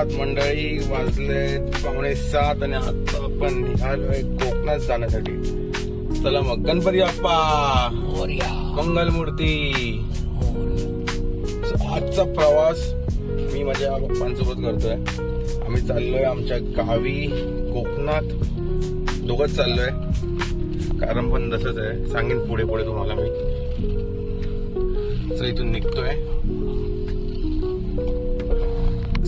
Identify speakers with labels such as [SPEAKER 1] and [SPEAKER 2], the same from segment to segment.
[SPEAKER 1] सुप्रभात मंडळी. वाजले पावणे सात आणि आता आपण निघालोय कोकणात जाण्यासाठी. चला मग गणपती बाप्पा. मंगलमूर्ती. आजचा प्रवास मी माझ्या पप्पांसोबत करतोय. आम्ही चाललोय आमच्या गावी कोकणात. दोघंच चाललोय. कारण पण तसंच आहे. सांगेन पुढे पुढे तुम्हाला मी. इथून निघतोय.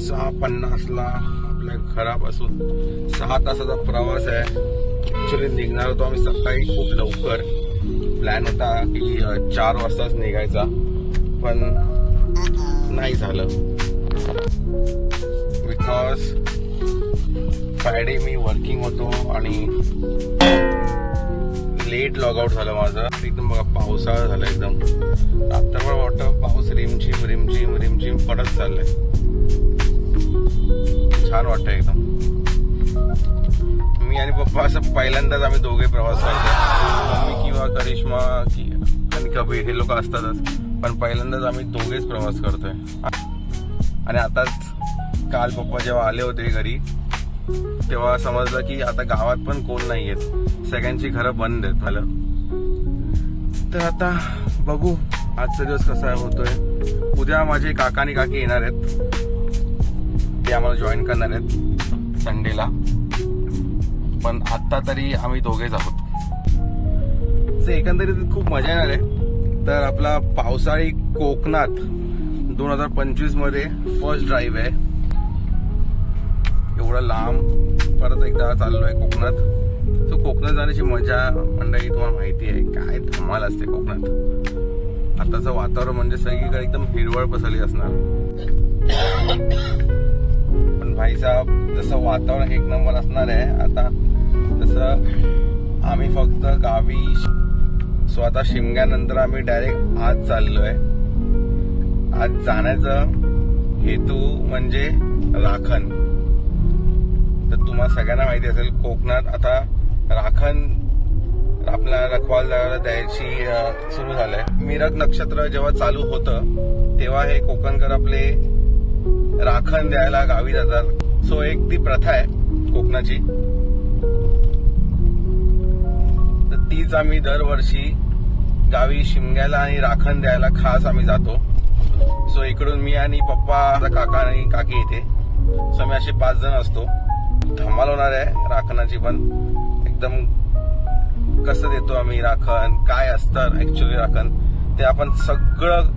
[SPEAKER 1] सहा पन्नासला आपल्या घरापासून सहा तासाचा प्रवास आहे. ऍक्च्युली निघणार होतो आम्ही सकाळी खूप लवकर. प्लॅन होता की चार वाजताच निघायचा पण नाही झालं. बिकॉज फ्रायडे मी वर्किंग होतो आणि लेट लॉग आउट झालं माझं. एकदम बघा पावसाळा झाला एकदम. आता पण वाटतं पाऊस रिमझिम रिमझिम रिमझिम पडत चाललंय. छान वाटतं एकदम. मी आणि पप्पा असं पहिल्यांदाच आम्ही दोघे प्रवास करतो मम्मी किंवा करिश्मा की आणि कबीर हे लोक असतातच. पण पहिल्यांदाच आम्ही दोघेच प्रवास करतोय. आणि आताच काल पप्पा जेव्हा आले होते घरी तेव्हा समजलं की आता गावात पण कोण नाही आहेत सगळ्यांची घरं बंद आहेत मला तर आता बघू आजचा दिवस कसा होतोय. उद्या माझे काका आणि काकी येणार आहेत. ते आम्हाला जॉईन करणार आहेत संडेला पण आत्ता तरी आम्ही दोघेच आहोत. एकंदरीत खूप मजा येणार आहे. तर आपला पावसाळी कोकणात दोन हजार पंचवीसमध्ये फर्स्ट ड्राईव्ह आहे. एवढा लांब परत एकदा चाललो आहे कोकणात. सो कोकणात जाण्याची मजा मंडळी तुम्हाला माहिती आहे. काय धमाल असते कोकणात. आताचं वातावरण म्हणजे सगळीकडे एकदम हिरवळ पसरली असणार. भाईसाहेब जसं वातावरण एक नंबर असणार आहे. आता तसं आम्ही फक्त गावी स्वतः शिमग्यानंतर आम्ही डायरेक्ट आज चाललोय. आज जाण्याचं हेतू म्हणजे राखण. तर तुम्हाला सगळ्यांना माहिती असेल कोकणात आता राखण आपल्या रखवाल द्यायची सुरू झालंय. मिरग नक्षत्र जेव्हा चालू होतं तेव्हा हे कोकणकर आपले राखण द्यायला गावी जातात. सो एक ती प्रथा आहे कोकणाची. तर तीच आम्ही दरवर्षी गावी शिमग्याला आणि राखण द्यायला खास आम्ही जातो. सो इकडून मी आणि पप्पा काका आणि काकी इथे. सो आम्ही असे पाच जण असतो. धमाल होणार आहे राखणाची पण. एकदम कसं देतो आम्ही राखण काय असतं ऍक्च्युली राखण ते आपण सगळं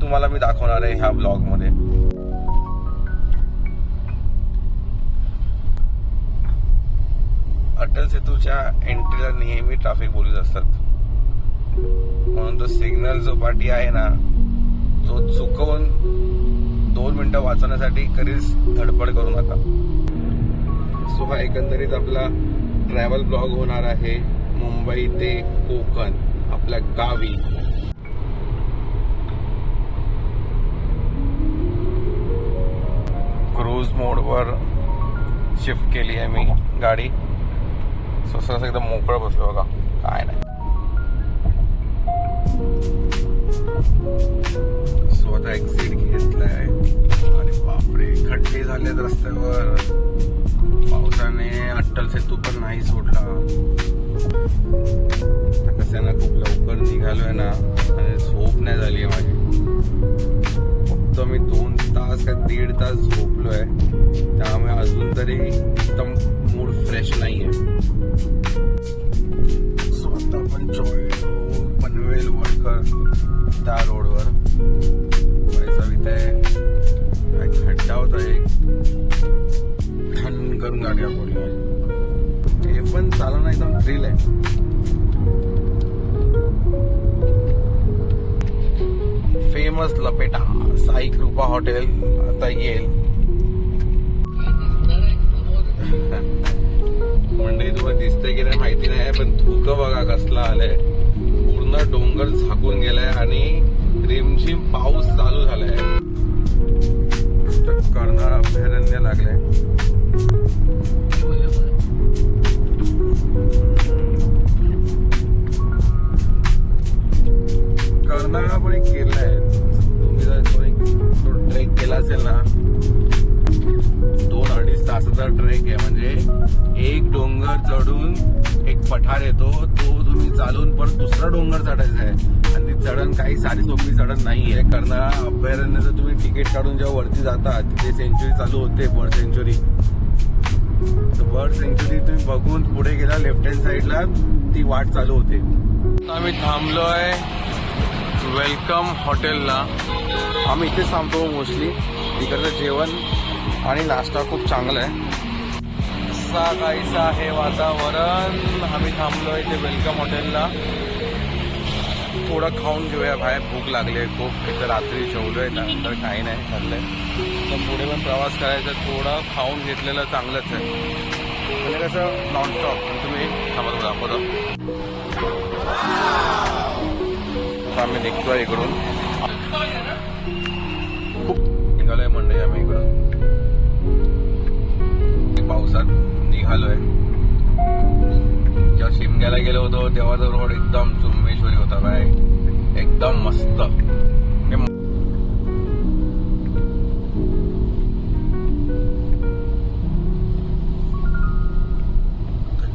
[SPEAKER 1] तुम्हाला मी दाखवणार आहे ह्या ब्लॉग अटल सेतूच्या एंट्रीला नेहमी ट्रॅफिक पोलीस असतात. म्हणून तो सिग्नल जो पाठी आहे ना तो चुकवून दोन मिनिटं वाचवण्यासाठी कधीच धडपड करू नका. सो हा एकंदरीत आपला ट्रॅव्हल ब्लॉग होणार आहे. मुंबई ते कोकण आपल्या गावी. क्रूज मोडवर शिफ्ट केली आहे मी गाडी. सो एकदम मोकळं बसलो बघा. काय नाही. सो आता एक्झिट घेतलाय. आणि बापरे खड्डे झालेत रस्त्यावर. पावसाने अट्टल सेतू पण नाही सोडला. कसं ना खूप लवकर निघालोय ना आणि झोप नाही झाली माझी. फक्त मी दोन तास का दीड तास झोपलोय. त्यामुळे अजून तरी एकदम मूड फ्रेश नाहीये सो आता आपण पनवेल वडकर त्या रोडवर पैसा इथे काय खड्डा होता एक. ठण करून गाडी पडली हे पण चालवणं एकदम थ्रिल आहे. फेमस लपेटा साई कृपा हॉटेल. आता येईल. म्हणजे तुम्हाला दिसतंय की नाही माहिती नाही पण धुकं बघा कसला आलंय. पूर्ण डोंगर झाकून गेलाय आणि रिमझिम पाऊस चालू झालाय. कर्नाळ अभयारण्य लागलंय. साधी सोपी चढण नाही आहे कर्नाळा अभयारण्याचं तुम्ही तिकीट काढून जेव्हा वरती जाता तिथे सेंचुरी चालू होते बर्ड सेंचुरी बर्ड सेंचुरी तुम्ही बघून पुढे गेला लेफ्ट हँड साईडला ती वाट चालू होते. आम्ही थांबलोय वेलकम हॉटेलला आम्ही इथेच थांबतो मोस्टली इकडचं जेवण आणि नाश्ता खूप चांगला आहे. असा काहीसा आहे वातावरण. आम्ही थांबलो इथे वेलकम हॉटेलला थोडं खाऊन घेऊया बाहेर. भूक लागली आहे खूप. एकतर रात्री जेवलोय नंतर काही नाही खाल्लंय. तर पुढे पण प्रवास करायचा थोडं खाऊन घेतलेलं चांगलंच आहे. म्हणजे कसं नॉनस्टॉप तुम्ही थांबा दाखवतो आम्ही निघतोय इकडून. खूप निघालोय मंडई आम्ही इकडून. पावसात निघालोय. जेव्हा शिमग्याला गेलो होतो तेव्हा तो रोड एकदम चुम होता काय एकदम मस्त.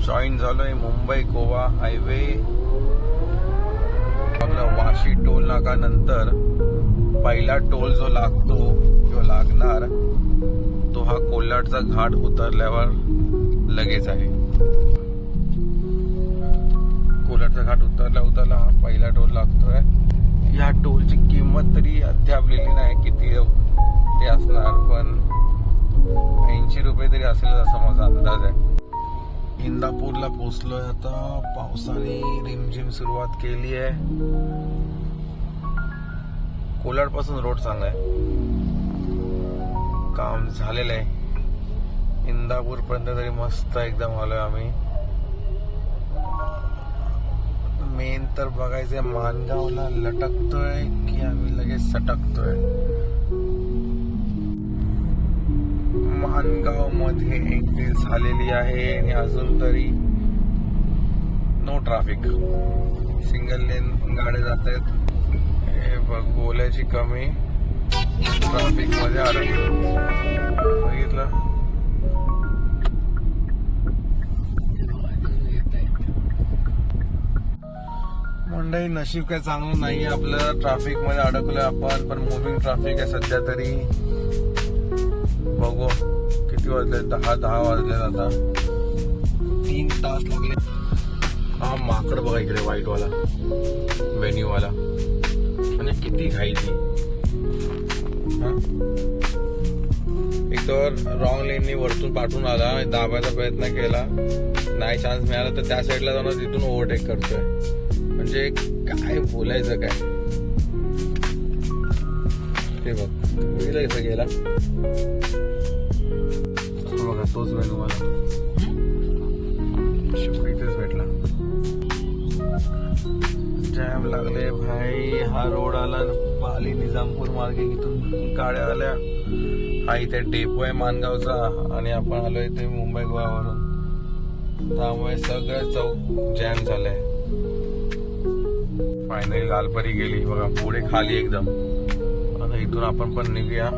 [SPEAKER 1] जॉईन झालोय मुंबई गोवा हायवे आपला वाशी टोल नाका नंतर पहिला टोल जो लागतो किंवा लागणार तो हा कोल्हाडचा घाट उतरल्यावर लगेच आहे. कोल्हाडचा घाट उतरल्या उतरला हा पहिला टोल लागतोय. या टोलची किंमत तरी अद्याप लिहिली नाही किती हो, ते असणार पण ऐंशी रुपये तरी असेल असा माझा अंदाज आहे. इंदापूरला पोचलोय आता पावसाने रिमझिम सुरुवात केली आहे. कोलाडपासून रोड चांगला आहे. काम झालेलं आहे. इंदापूर पर्यंत तरी मस्त एकदम आलोय आम्ही. मेन तर बघायचंय मानगावला लटकतोय की आम्ही लगेच सटकतोय? मानगावमध्ये एंट्री झालेली आहे आणि अजून तरी नो ट्राफिक सिंगल लेन गाड्या जात आहेत. हे बघ बोलायची कमी. ट्राफिकमध्ये अडकलो बघितलं? मंडळी नशीब काय चांगलं नाही आपलं ट्रॅफिकमध्ये अडकलोय आपण पण मुव्हिंग ट्रॅफिक आहे सध्या तरी. बघू किती वाजले दहा दहा वाजले आता. तीन तास लागले. हा माकड बघा इकडे व्हाईट वाला. वेन्यू वाला. म्हणजे किती घाई ती एक तर रॉंग लेननी वरतून पाठवून आला दाबायचा प्रयत्न केला. नाही चान्स मिळाला तर त्या साईडला जाऊन तिथून ओव्हरटेक करतोय. म्हणजे काय बोलायचं काय? ते बघ बघितलं कसं गेला. बघा तोच मेनू मला. इथेच भेटला. जॅम लागले भाई हा रोड आला पाली निजामपूर मार्गे इथून गाड्या आल्या. हा इथे डेपो आहे मानगावचा आणि आपण आलो इथे मुंबई गोवावरून त्यामुळे सगळं चौक जॅम झालंय. फायनली लालपरी गेली. बघा पुढे खाली एकदम. आता इथून आपण पण निघूया.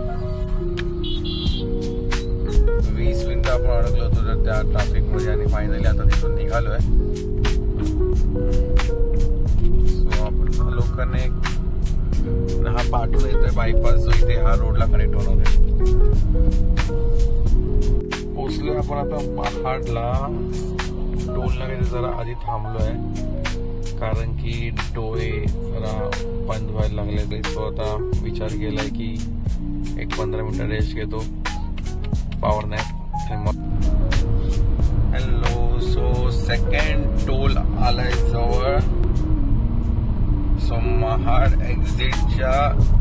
[SPEAKER 1] वीस मिनिटं आपण अडकलो होतो तर त्या ट्रॅफिकमध्ये आणि फायनली आता तिथून निघालोय. सो आपण लोकांनी हा पाठवून येतोय बायपास जो इथे हा रोडला कनेक्ट होणार आहे पोचलोय आपण आता पहाडला. टोल जरा आधी थांबलोय. कारण की डोळे जरा बंद व्हायला लागले. सो आता विचार केलाय की एक पंधरा मिनटं रेस्ट घेतो. Power nap hello so second toll आलाय जवळ. सो महाड एक्झिटच्या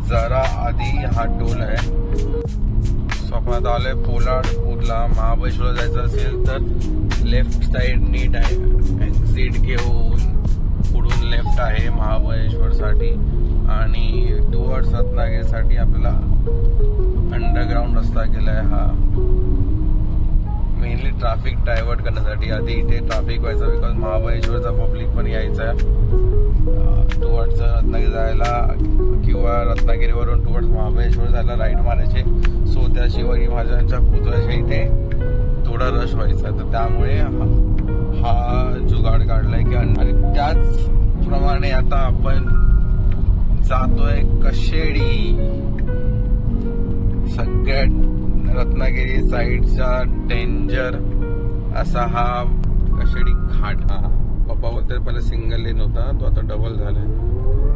[SPEAKER 1] जरा आधी हा टोल आहे. सो आपण आता आलोय पोलाडपूरला महाबळेश्वर जायचं असेल तर लेफ्ट साईडनी डाय एक्झिट घेऊ. लेफ्ट आहे महाबळेश्वरसाठी आणि टुवर्ड्स रत्नागिरीसाठी आपल्याला अंडरग्राऊंड रस्ता केला आहे हा. मेनली ट्रॅफिक डायव्हर्ट करण्यासाठी. आधी इथे ट्रॅफिक व्हायचा बिकॉज महाबळेश्वरचा पब्लिक पण यायचा. टुवर्ड्स रत्नागिरी जायला किंवा रत्नागिरीवरून टुवर्ड्स महाबळेश्वर जायला राईट मारायचे सो त्या शिवाजी महाराजांच्या पुतळ्याच्या इथे थोडा रश व्हायचा. तर त्यामुळे हा- जुगाड काढलाय की आणि त्याचप्रमाणे आता आपण जातोय कशेडी. सगळ्यात रत्नागिरी साईडचा डेंजर असा हा कशेडी घाट हा पप्पा बोलते पहिला सिंगल लेन होता तो आता डबल झालाय.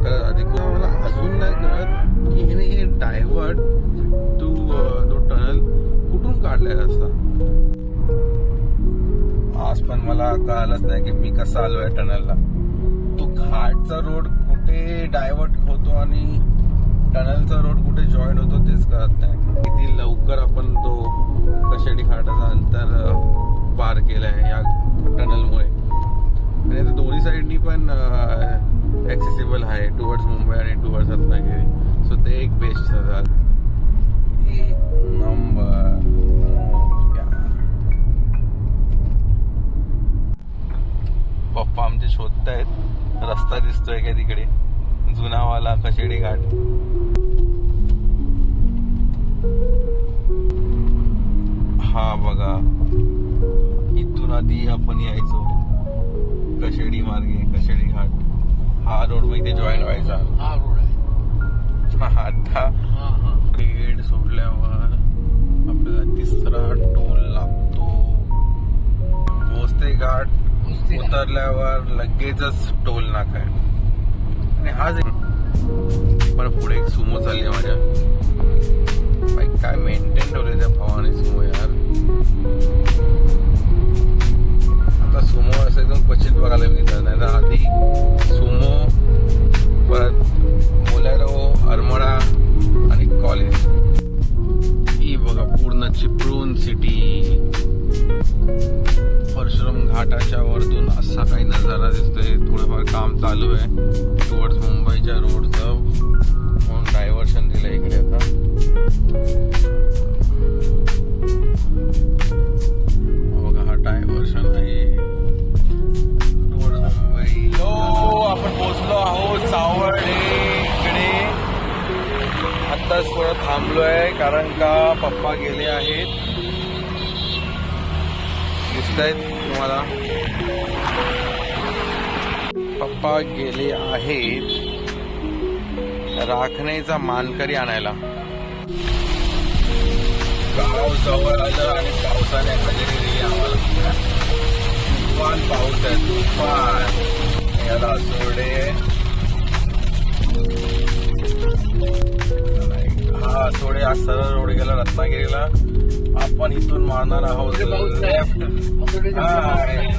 [SPEAKER 1] तर अधिक मला अजून नाही कळत की हे हे डायव्हर्ट टू तो टनल कुठून काढलेला असता आज पण मला कळालंच नाही की मी कसा आलोय टनलला हार्टचा रोड कुठे डायव्हर्ट होतो आणि टनलचा रोड कुठे जॉईन होतो तेच कळत नाही. किती लवकर आपण तो कशाडी घाटाचा अंतर पार पार केलाय या टनलमुळे आणि आता दोन्ही साईडनी पण ॲक्सेसिबल आहे टुवर्ड्स मुंबई आणि टुवर्ड्स रत्नागिरी. सो ते एक बेस्ट झालं एक नंबर oh पप्पा आमचे शोधतायत. रस्ता दिसतोय का तिकडे? जुनावाला कशेडी घाट. हा बघा. इथून आधी आपण यायचो. कशेडी मार्गे कशेडी घाट. हा रोड मग इथे जॉईन व्हायचा.
[SPEAKER 2] हा रोड आहे.
[SPEAKER 1] आता
[SPEAKER 2] हा हा.
[SPEAKER 1] पेड सोडल्यावर आपल्याला तिसरा टोल लागतो. भोसते घाट. उतरल्यावर लगेचच टोल नाका आहे. आणि हाच पण पुढे एक सुमो चालली आहे माझ्या. बाई काय मेंटेन ठेवले त्या भावाने सुमो यार? आता सुमो असं एकदम क्वचित बघायला मिळतात नाही तर आधी सुमो परत बोलेरो हो, अरमडा आणि कॉलेज. ही बघा पूर्ण चिपळूण सिटी परशुराम घाटाच्या वरतून असा काही नजारा दिसतोय. थोडंफार काम चालू आहे. टुवर्ड्स मुंबईच्या रोडचं. म्हणून डायव्हर्शन दिलं इकडे आता. बघा हा डायव्हर्शन आहे टुवर्ड्स मुंबई. हो, आपण पोहोचलो आहोत सावर्डेकडे आत्ताच थोडं थांबलोय कारण का पप्पा गेले आहेत. दिसतायत तुम्हाला. पप्पा गेले आहेत राखणेचा मानकरी आणायला. गाव जवळ आलं आणि पावसाने हजेरी आम्हाला. तुफान पाऊस आहे तुफान. याला सोडे. हा सोडे. आज सरळ रोड गेला रत्नागिरीला. आपण इथून मारणार आहोत.
[SPEAKER 2] नाही.
[SPEAKER 1] लेफ्ट हा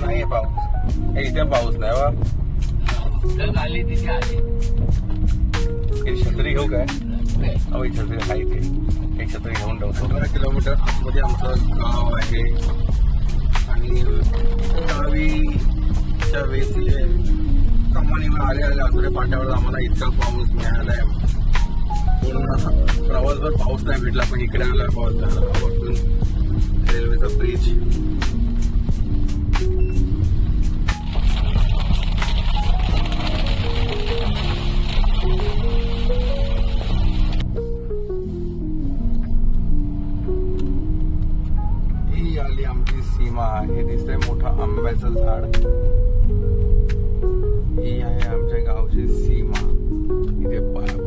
[SPEAKER 1] नाही पाऊस हे इथे पाऊस नाही हे. छत्री घेऊ काय? ही छत्री आहे इथे. एक छत्री घेऊन ठेवतो. पंधरा किलोमीटर आतमध्ये आमचं गाव आहे. आणि गावीच्या वेळेस कमानीवर आले आले आठवडे पाट्यावर आम्हाला इतका पाऊस मिळालाय. पूर्ण प्रवासभर पाऊस नाही भेटला पण इकडे आला पाऊस झाला वरतून रेल्वेचा ब्रिज ही आली आमची सीमा हे दिसतंय मोठं आंब्याचं झाड. ही आहे आमच्या गावची सीमा. इथे पाया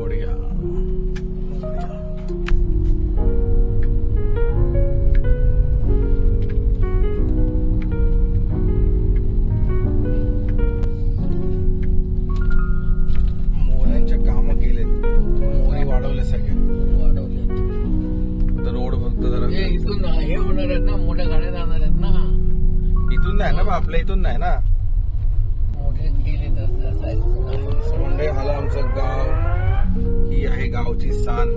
[SPEAKER 1] नाही ना आपल्या इथून नाही ना?
[SPEAKER 2] मोठे
[SPEAKER 1] सोंडे आलं आमचं गाव ही आहे गावची सान.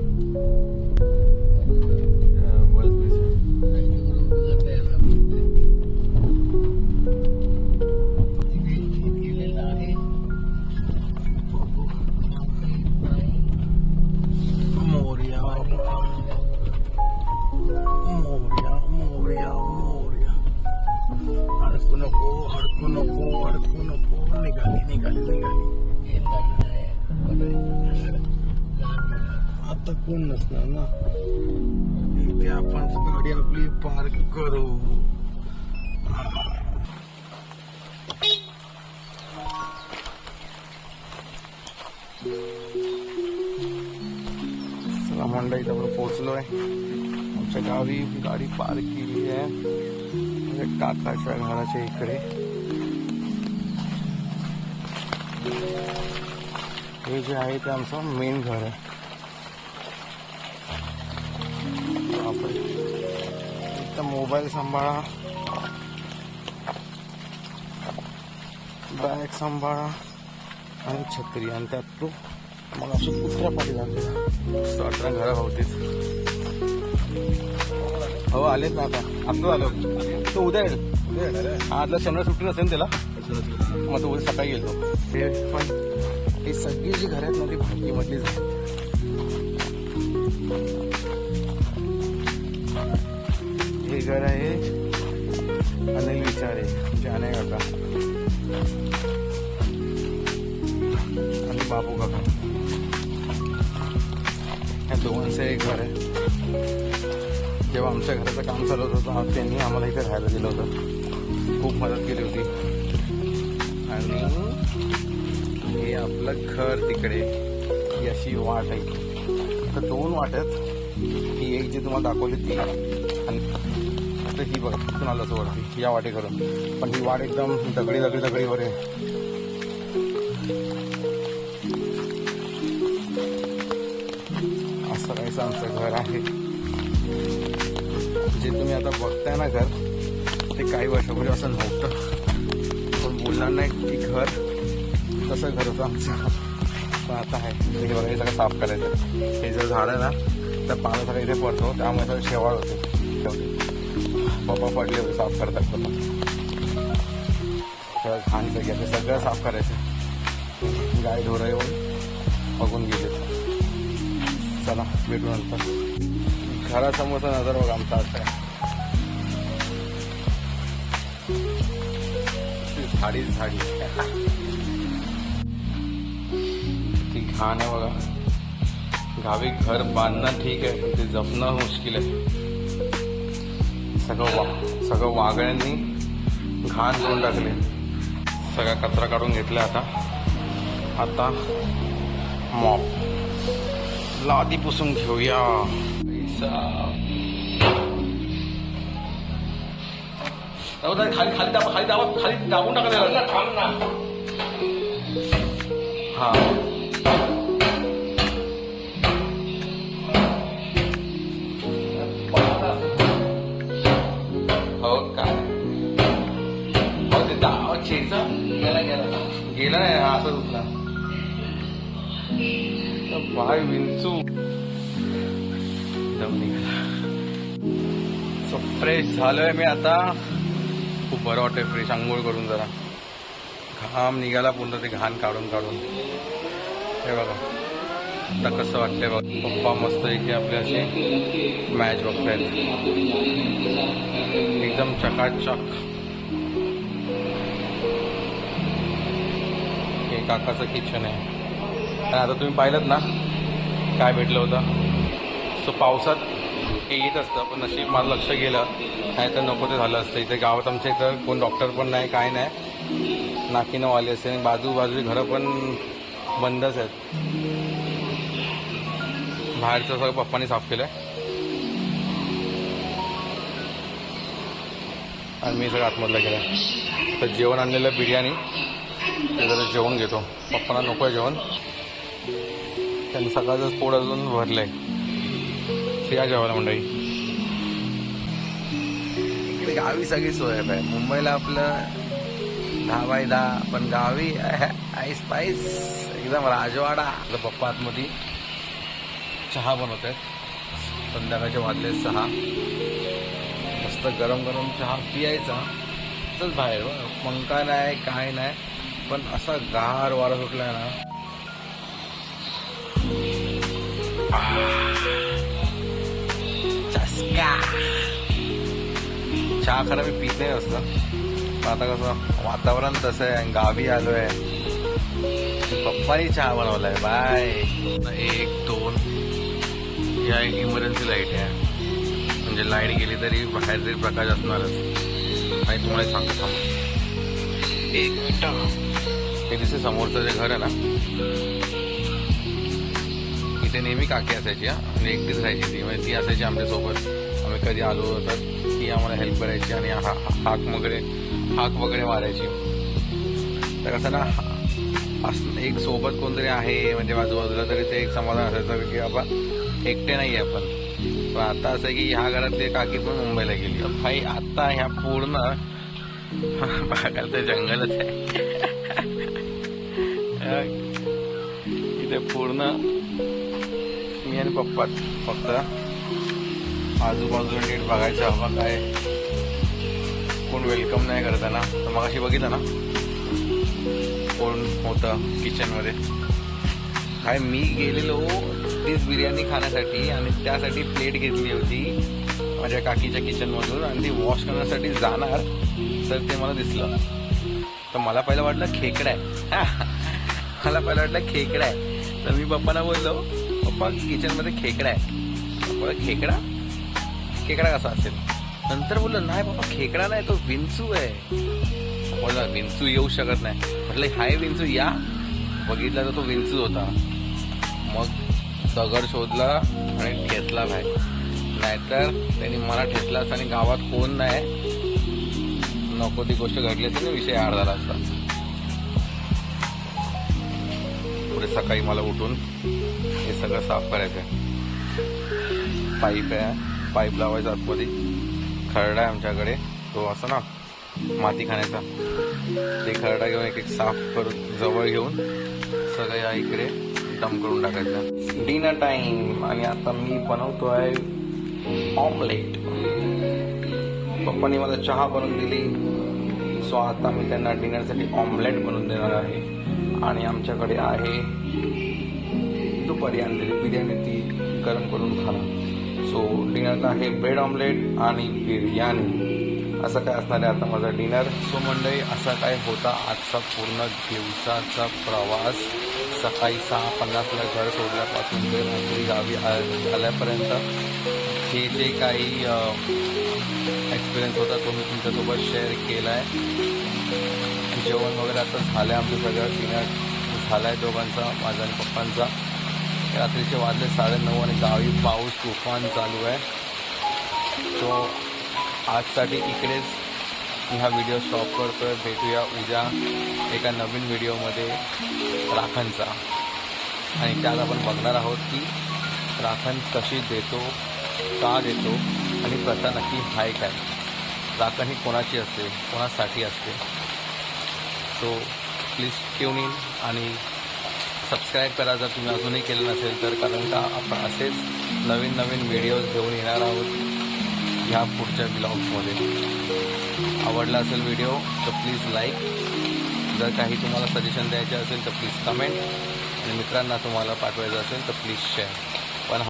[SPEAKER 1] काकाच्या घराच्या इकडे. हे जे आहे ते आमचं मेन घर आहे. बापरे. मोबाईल सांभाळा. बॅग सांभाळा. आणि छत्री. आणि त्यात तो मग असं कुत्र्या पाठी लागले अठरा घरा होतीच हो आलेत ना आता. आता आलो. तो उद्या येईल. उद्या हा आदला शनिवार सुट्टी नसेल त्याला मग तो उद्या सकाळी गेलो पण ही सगळी जी घर आहेत ना ती भांडीमधलीच हे घर आहे अनिल विचारे जाने काका आणि बाबू काका या दोघांचं एक घर आहे. जेव्हा आमच्या घराचं काम चालत होतं त्यांनी आम्हाला इथे राहायला दिलं होतं. खूप मदत केली होती. आणि हे आपलं घर तिकडे ही अशी वाट आहे. तर दोन वाट आहेत ही एक जी तुम्हाला दाखवली ती आणि आता ही बघा तिथून आलं असं वरती या वाटे करून पण ही वाट एकदम दगडी दगडी दगडीवर आहे. असं काहीच आमचं घर आहे. जे तुम्ही आता बघताय ना घर ते काही वर्षापूर्वी असं नव्हतं. पण बोलणार नाही की घर तसं घर होतं आमचं. पण आता आहे. हे बघा हे सगळं साफ करायचं हे जर झाड आहे ना तर पाणी सगळं इथे पडतो. त्यामुळे सगळं शेवाळ होते. पप्पा पडले होते साफ करतात पप्पा. घाण सगळं ते सगळं साफ करायचं. गाय ढोरं येऊन बघून गेले चला भेटू नंतर. घरासमोरचा नजर बघा आमचा असा आहे. ती झाडी झाडी. ती घाण आहे बघा. गावी घर बांधणं ठीक आहे पण ते जपणं मुश्किल आहे. सगळं वा सगळं वागळ्यांनी घाण करून टाकले. सगळा कचरा काढून घेतला आता. आता मॉप लादी पुसून घेऊया. खाली खाली दाबा खाली दाबा खाली दाबून टाकायला थांब ना हा हो का हो ते दावा चेचा गेला गेला गेला नाही हा असं उठला बाय विंचू दम निघाला सो फ्रेश झालोय मी आता. खूप बरं वाटतंय फ्रेश आंघोळ करून जरा. घाम निघाला पूर्ण ते घाण काढून काढून. हे बघा. आता कसं वाटतंय बघ. पप्पा मस्त आहे की आपले असे मॅच बघतायत. एकदम चकाचक. हे काकाचं किचन आहे. आणि आता तुम्ही पाहिलं ना? काय भेटलं होतं? सो पावसात हे येत असतं पण नशीब माझं लक्ष गेलं. नाही तर नको ते झालं असतं. इथे गावात आमच्या इथं कोण डॉक्टर पण नाही काय नाही. नाकीनं वाले असते आणि बाजूबाजूची घरं पण बंदच आहेत. बाहेरचं सगळं पप्पानी साफ केलं आहे आणि मी सगळं आतमधलं केलं तर जेवण आणलेलं बिर्याणी. ते जरा जेवण घेतो. पप्पांना नको आहे जेवण. त्यांनी सकाळचंच पोट अजून भरलं आहे पियाज शिया जेवायला मंडळी. इकडे गावी सगळी सोय आहे बाय मुंबईला आपलं दहा बाय दहा पण गावी आईस पाईस एकदम राजवाडा. आपलं पप्पा आतमध्ये चहा बनवत आहेत. संध्याकाळचे वाजले सहा. मस्त गरम गरम चहा पियायचा. तसंच बाहेर बघ. पंखा नाही काय नाही. पण असा गार वारा सुटलाय ना. चस्का चहा खरं मी पित नाही असतं पण आता कसं वातावरण तसं आहे गावी आलो आहे. पप्पाही चहा बनवलाय. बाय. एक दोन. या इमर्जन्सी लाइट आहे. म्हणजे लाइट गेली तरी बाहेर तरी प्रकाश असणारच. आणि तुम्हाला सांगतो एक मिनिट. हे दिसते समोरचं जे घर आहे ना इथे नेहमी काकी असायची हा. आणि एकटीच राहायची ती. म्हणजे ती असायची आमच्यासोबत. आम्ही कधी आलो तर ती आम्हाला हेल्प करायची आणि हा हाक वगैरे हाक वगैरे मारायची. तर कसं ना असं एक सोबत कोणतरी आहे म्हणजे आजूबाजूला तरी ते एक समाधान असायचं की बाबा एकटे नाही आहे आपण. पण आता असं आहे की ह्या घरातले काकी पण मुंबईला गेली. तर भाई आता ह्या पूर्ण भागात जंगलच आहे. इथे पूर्ण मी आणि पप्पाच फक्त आजूबाजूला नीट बघायचं हवा काय कोण वेलकम नाही करताना तर मग अशी बघितलं ना? कोण होतं किचनमध्ये काय मी गेलेलो तीच बिर्याणी खाण्यासाठी आणि त्यासाठी प्लेट घेतली होती माझ्या काकीच्या किचनमधून आणि ती वॉश करण्यासाठी जाणार तर ते मला दिसलं. तर मला पहिलं वाटलं खेकडा आहे. मला पहिलं वाटलं खेकडा आहे. तर मी पप्पाला बोललो पप्पा किचनमध्ये खेकडा आहे. पप्पा खेकडा? खेकडा कसा असेल? नंतर बोललं नाही बाबा खेकडा नाही तो विंचू आहे. बोला विंचू येऊ शकत नाही. म्हटलं हाय विंचू या. बघितला तर तो विंचू होता. मग दगड शोधला आणि ठेचला भाई नाहीतर त्यांनी मला ठेचला असता आणि गावात कोण नाही नको ती गोष्ट घडली असती ना विषय आड झाला असता. पुढे सकाळी मला उठून हे सगळं साफ करायचं आहे पाईप आहे. पाईप लावायचा आतमध्ये. खरडा आहे आमच्याकडे. तो असं ना माती खाण्याचा. ते खरडा घेऊन एक एक साफ करून जवळ घेऊन सगळ्या इकडे डम करून टाकायचं. डिनर टाइम आणि आता मी बनवतो आहे ऑमलेट पप्पानी मला चहा बनवून दिली. सो आता मी त्यांना डिनरसाठी ऑमलेट बनवून देणार आहे. आणि आमच्याकडे आहे दुपारी आणलेली बिर्याणी ती गरम करून खाणार. सो डिनर आहे ब्रेड ऑमलेट आणि बिर्याणी असं काय असणार आहे आता माझा डिनर सो मंडळी असा काय होता आजचा पूर्ण दिवसाचा प्रवास? सकाळी सहा पन्नासला घर सोडल्यापासून ते रात्री गावी आल्यापर्यंत. हे जे काही एक्सपिरियन्स होता तो मी तुमच्यासोबत शेअर केला आहे जेवण वगैरे आता झालं आहे आमचं सगळं. डिनर झाला आहे दोघांचा माझा आणि पप्पांचा. रात्रीचे वाजले साडेनऊ आणि गावी पाऊस तुफान चालू आहे. सो आजसाठी इकडेच मी हा व्हिडिओ स्टॉप करतो भेटूया उद्या एका नवीन व्हिडिओमध्ये राखणचा. आणि त्यात आपण बघणार आहोत की राखण कशी देतो का देतो आणि प्रथा नक्की हाय काय. राखण ही कोणाची असते? कोणासाठी असते? सो प्लीज ट्यून इन आणि सबस्क्राईब करा जर तुम्ही अजूनही केलं नसेल तर कारण का आपण असेच नवीन नवीन व्हिडिओज घेऊन येणार आहोत ह्या पुढच्या ब्लॉग्समध्ये आवडला असेल व्हिडिओ तर प्लीज लाईक जर काही तुम्हाला सजेशन द्यायचे असेल तर प्लीज कमेंट आणि मित्रांना तुम्हाला पाठवायचं असेल तर प्लीज शेअर